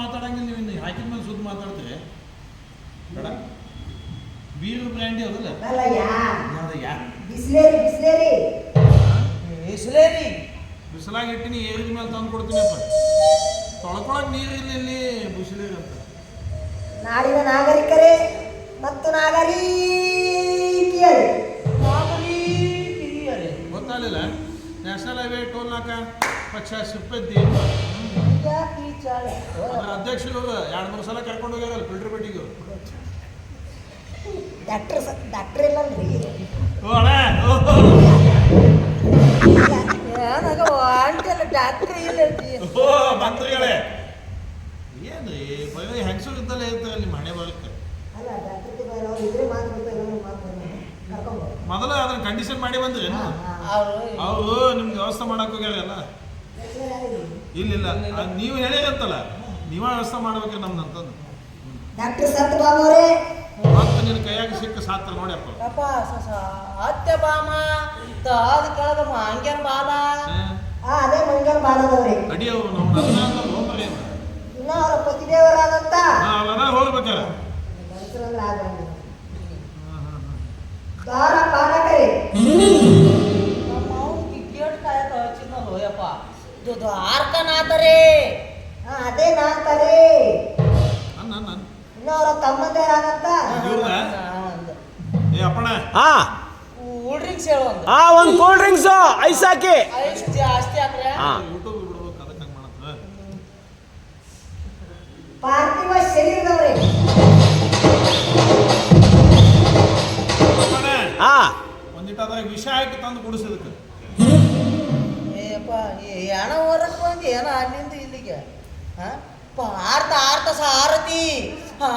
ಮಾತಾಡಂಗಿಲ್ಲ ನೀವು ಇನ್ನು. ಹಾಕಿದ ಮೇಲೆ ಸುದ್ದಿ ಮಾತಾಡ್ತೀರಿ? ಬೇಡ. ಬೀರು ಬ್ರ್ಯಾಂಡಿ ಅದಲ್ಲ. ಅಲ್ಲ ಯಾ? ಯಾವ್ದು ಯಾ? ಬಿಸ್ಲೇರಿ ಬಿಸ್ಲೇರಿ. ಬಿಸಿಲಾಗಿ ಇಟ್ಟಿನಿ ಏರಿದ ಮೇಲೆ ತಂದು ಕೊಡ್ತೀನಪ್ಪ ತೊಳ್ಕೊಳಕ್ ನೀರು ಇಲ್ಲ ಇಲ್ಲಿ ಬಿಸಿಲೇರಿ ಅಂತ. ನಾಡಿನ ನಾಗರಿಕರೇ ಮತ್ತು ನಾಗರಿಕಿಯರೇ. ಗೊತ್ತಾಗಲಿಲ್ಲ? ನ್ಯಾಷನಲ್ ಹೈವೇ ಟೋಲ್ ನಾಕ? ಪಚಾಸ್ ಅದ್ರ ಅಧ್ಯಕ್ಷರು ಎರಡು ಮೂರು ಸಲ ಕರ್ಕೊಂಡು ಹೋಗ್ಯಾರಲ್ಲ ಫಿಲ್ಟರ್ ಬೆಟ್ಟಿಗೆ ಡಾಕ್ಟರ್ ಡಾಕ್ಟರ್ ಇಲ್ಲಲ್ರಿ. ಏನಾಗ ಆಂಟೆಲ್ಲ ಡಾಕ್ಟ್ರ್ ಇಲ್ಲ ಓ ಮಂತ್ರಿಗಳೇ. ಏನ್ರಿ ಬರೀ ಹೆಂಗಸರು ಇದ್ದಲ್ಲೇ ಇರ್ತಾರೆ ನಿಮ್ಮ ಹಣೆ ಬರಕ್ಕೆ ಅಲ್ಲ ಡಾಕ್ಟರ್ ಅವ್ರು ಇದ್ರೆ ಮಾತು ಮೊದಲು ಅದನ್ನ ಕಂಡೀಷನ್ ಮಾಡಿ ಬಂದ್ರಿ ಅವರು ನಿಮ್ಗೆ ವ್ಯವಸ್ಥೆ ಮಾಡಕ್ ಹೋಗ್ಯಾರಲ್ಲ. ಇಲ್ಲ ಇಲ್ಲ. ನೀವು ಹೇಳಿರಂತಲ್ಲ ನೀವ ವ್ಯವಸ್ಥೆ ಮಾಡ್ಬೇಕ್ರಿ ನಮ್ದಂತಂದು ಡಾಕ್ಟರ್ ಸತ್ಯಭಾಮ ಅವರೇ. ಮತ್ತೆ ನಿನ್ನ ಕೈಯಾಗ ಸಿಕ್ಕ ಸಾತ್ರ ನೋಡ್ಯಪ್ಪ ಅಪ್ಪ. ಅತ್ತೆ ಬಾಮ ತಾದ ಕೆಳಗ ಹಂಗ್ಯಾನ್ ಬಾಲ. ಆ ಅದೇ ಮಂಗಲ್ ಬಾಲದವ್ರೆ. ಅಡಿ ಅವು ನಾವು ನನ್ನ ಅಂತ ಹೋಗ್ಬರಿ ಇನ್ನ ಅವರ ಪತಿದೇವರಾದಂತ. ಅದ ಹೋಗ್ಬೇಕಾರ ಅನ್ನ ಅನ್ನ ಇನ್ನ ಅವರ ಏ ಅಪ್ಪಣ ಹಾ ಕೂಲ್ ಡ್ರಿಂಕ್ಸ್ ಹೇಳು ಒಂದು. ಆ ಒಂದು ಕೂಲ್ ಡ್ರಿಂಕ್ಸ್ ಐಸ್ ಹಾಕಿ. ಐಸ್ ಜಾಸ್ತಿ ಹಾಕ್ರೆ ಹಾ. ಯೂಟ್ಯೂಬ್ ಬಿಡ್ಬೇಕು ಅದಕ್ಕೆ ಹಂಗೆ ಮಾಡತ್ತ? ಪಾರ್ಥಿವ ಶರೀರದವ್ರೆ. ಅಪ್ಪಣ ಹಾ ಒಂದಿಟ್ಟು ಅದ್ರಾಗ ವಿಷ ಹಾಕಿ ತಂದು ಕುಡಿಸಿದಕ್ಕೆ ಏಯಪ್ಪ ಹೊರಕ್ಕೆ ಹೊರಕ್ ಬಂದು? ಏನೋ ಅಲ್ಲಿಂದ ಇಲ್ಲಿಗೆ. ಹಾ? ಪಾರ್ಥ ಆರ್ಥ ಸಾರಥಿ.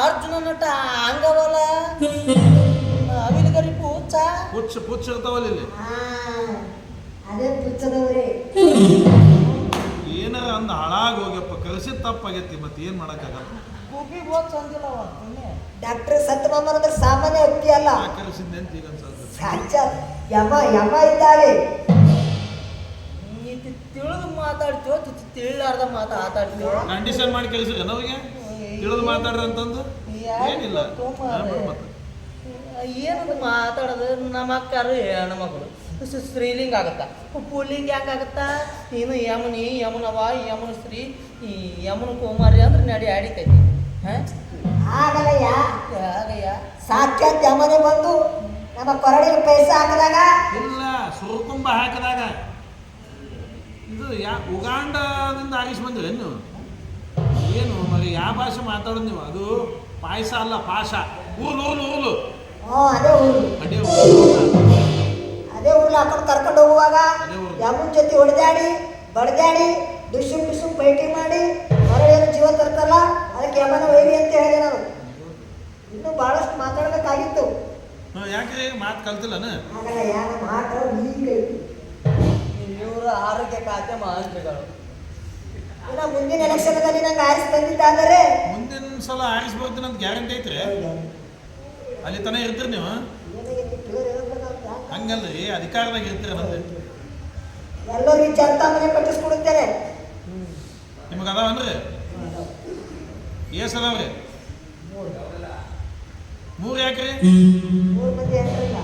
ಅರ್ಜುನ ನಟ ಹಂಗವಲ್ಲ ಅವಿಲ್ಗರಿ ಪೂಚ. ಪುಚ್ಚ ಪುಚ್ಚ ಇರ್ತಾವಲ್ಲ ಇಲ್ಲಿ. ಅದೇ ಪುಚ್ಚದವ್ರಿ ಏನಾರ ಅಂದ ಹಾಳಾಗಿ ಹೋಗ್ಯಪ್ಪ ಕರೆಸಿದ ತಪ್ಪಾಗೈತಿ ಮತ್ತೆ ಏನು ಮಾಡಕ್ಕಾಗಲ್ಲ. ಗುಬ್ಬಿ ಸಂದಿಲ್ಲವ ಸುಮ್ಮನೆ ಡಾಕ್ಟರ್ ಸತ್ಯಭಾಮ ಅಂದ್ರೆ ಸಾಮಾನ್ಯ ವ್ಯಕ್ತಿ ಅಲ್ಲ. ಯಾಕೆ ಕರೆಸಿದ್ದೆ ಅಂತ ಈಗ ಅನ್ಸತ್ತೆ. ಸಾಕ್ಷಾತ್ ಯಮ ಯಮ ಇದ್ದಾರೆ ತಿಳಿದು ಮಾತಾಡ್ತೀವೋ ತಿಳಿಲಾರ್ದ ಮಾತು ಮಾತಾಡ್ತೀವೋ ಕಂಡೀಷನ್ ಮಾಡಿ ಕಳಿಸಿಲ್ಲ ನಮಗೆ ತಿಳಿದು ಮಾತಾಡ್ರಿ ಅಂತಂದು? ಏನಿಲ್ಲ. ಏನದು ಏನು ಮಾತಾಡೋದು? ನಮ್ಮ ಅಕ್ಕರು ಹೆಣ್ಮಕ್ಳು ಸ್ತ್ರೀಲಿಂಗ್ ಸ್ತ್ರೀಲಿಂಗ ಆಗತ್ತ? ಪುಲ್ಲಿಂಗ ಯಾಕೆ ಆಗತ್ತ? ನೀನು ಯಮುನಿ ಯಮುನವ ಯಮುನ ಸ್ತ್ರೀ ಈ ಯಮುನ ಕುಮಾರಿ ಅಂದ್ರೆ ನಡಿ ಆಡಿತೈತಿ. ಹಾಂ? ಆಗಲಯ್ಯ ಆಗಯ್ಯ. ಸಾಕ್ಷಾತ್ ಯಮನೆ ಬಂದು ನಮ್ಮ ಕೊರಳಿಗೆ ಪೈಸೆ ಹಾಕಿದಾಗ ಇಲ್ಲ ಸುರುಕುಂಬ ಹಾಕಿದಾಗ. ಯಾ ಉಗಾಂಡದಿಂದ ಆಗಿಸಿ ಬಂದ್ರಿ ನೀವು ಏನು ಮಗ ಯಾವ ಭಾಷೆ ಮಾತಾಡೋದು ನೀವು? ಅದು ಪಾಯಸ ಅಲ್ಲ ಪಾಶ ಊಲು ಊಲು ಹ್ಞೂ ಅದೇ ಊರು. ಅಡ್ಡಿ ಅದೇ ಊರ್ಲ ಹಾಕೊಂಡು ಕರ್ಕೊಂಡು ಹೋಗುವಾಗ ಯಾವ. ಜೊತೆ ಹೊಡೆದಾಡಿ ಬಡದಾಡಿ ದುಶ್ಯುಮ್ ದುಶ್ಯುಮ್ ಪೈಟಿ ಮಾಡಿ ಹೊರಗೇನು ಜೀವ ತರ್ತಲ್ಲ ಅದಕ್ಕೆ ಯಮನ ವೈರಿ ಅಂತ ಹೇಳಿದೆ ನಾನು. ಇನ್ನೂ ಬಹಳಷ್ಟು ಮಾತಾಡಬೇಕಾಗಿತ್ತು. ಯಾಕೆ ಮಾತು ಯಾರ ಮಾಟ ಈಗ ಆರೋಗ್ಯ ಖಾತೆ ಮಂತ್ರಿಗಳು. ಇನ್ನು ಮುಂದಿನ ಎಲೆಕ್ಷನ್ ನಂಗೆ ಆರಿಸಿ ತಂದಿದ್ದಾದರೆ ಮುಂದಿನ ಸಲ ಆರಿಸ್ಬೋದಿನ ಅಂತ ಗ್ಯಾರಂಟಿ ಐತ್ರಿ. ಅಲ್ಲಿ ತನ ಇರ್ತೀರಿ ನೀವು? ಹಂಗಲ್ರಿ ಅಧಿಕಾರದಾಗ ಇರ್ತೀರಿ ನಂದು ಎಲ್ಲರಿಗೂ ಜನತಾ ಮನೆ ಕಟ್ಟಿಸ್ಕೊಡುತ್ತೇನೆ. ನಿಮಗೆ ಅದಾವನ್ರಿ ಏಸ್ ಅದಾವ್ರಿ? ಮೂರು ಯಾಕ್ರಿ? ಮೂರು ಮಂದಿ ಹೆಸರಿಲ್ಲ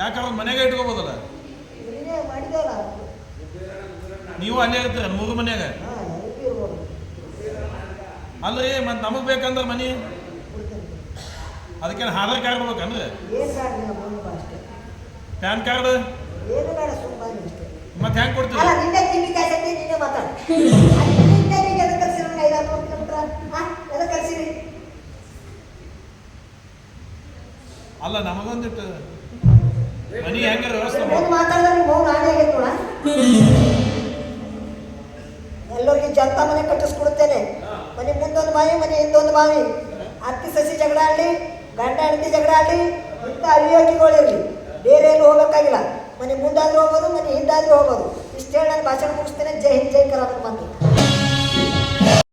ಯಾಕೆ ಅವ್ರ ಮನೆಗೆ ಇಟ್ಕೋಬೋದಲ್ಲ? ನೀವು ಅಲ್ಲೇ ಇರ್ತೀರ ಮೂರು ಮನ್ಯಾಗ ಅಲ್ರಿ ಮತ್ತೆ ನಮಗೆ ಬೇಕಂದ್ರೆ ಮನಿ. ಅದಕ್ಕೆ ಅದಕ್ಕೇನು ಆಧಾರ್ ಕಾರ್ಡ್ ಬೇಕಂದ್ರೆ ಪ್ಯಾನ್ ಕಾರ್ಡ್? ಮತ್ತೆ ಹೆಂಗೆ ಹಾಂ ಅಲ್ಲ ನಮಗೊಂದಿಟ್ಟು ಮನಿ ಹೆಂಗೆ ವ್ಯವಸ್ಥೆ ಏನು ಮಾಡಿ ಮಾತಾಡಿದ್ರೆ ನೀವು ಮೌನ ಎಲ್ಲರಿಗೂ ಜನತಾ ಮನೆ ಕಟ್ಟಿಸ್ಕೊಡುತ್ತೇನೆ. ಮನೆ ಮುಂದೊಂದು ಬಾವಿ, ಮನೆ ಹಿಂದೊಂದು ಬಾವಿ. ಅತ್ತಿ, ಸಸಿ ಜಗಳ ಆಡಲಿ, ಗಂಡ, ಹೆಂಡತಿ ಜಗಳ ಆಡಲಿ, ಇಂಥ ಅವಿಯೋಗಿಗಳಿರಲಿ ಬೇರೆ ಎಲ್ಲೂ ಹೋಗಬೇಕಾಗಿಲ್ಲ. ಮನೆ ಮುಂದಾದ್ರೂ ಹೋಗ್ಬೋದು, ಮನೆ ಹಿಂದಾದ್ರೂ ಹೋಗ್ಬೋದು. ಇಷ್ಟು ಹೇಳಿ ನಾನು ಭಾಷಣ ಮುಗಿಸ್ತೇನೆ. ಜೈ ಹಿಂದ್, ಜೈ ಕರ್ನಾಟಕ ಬಂತು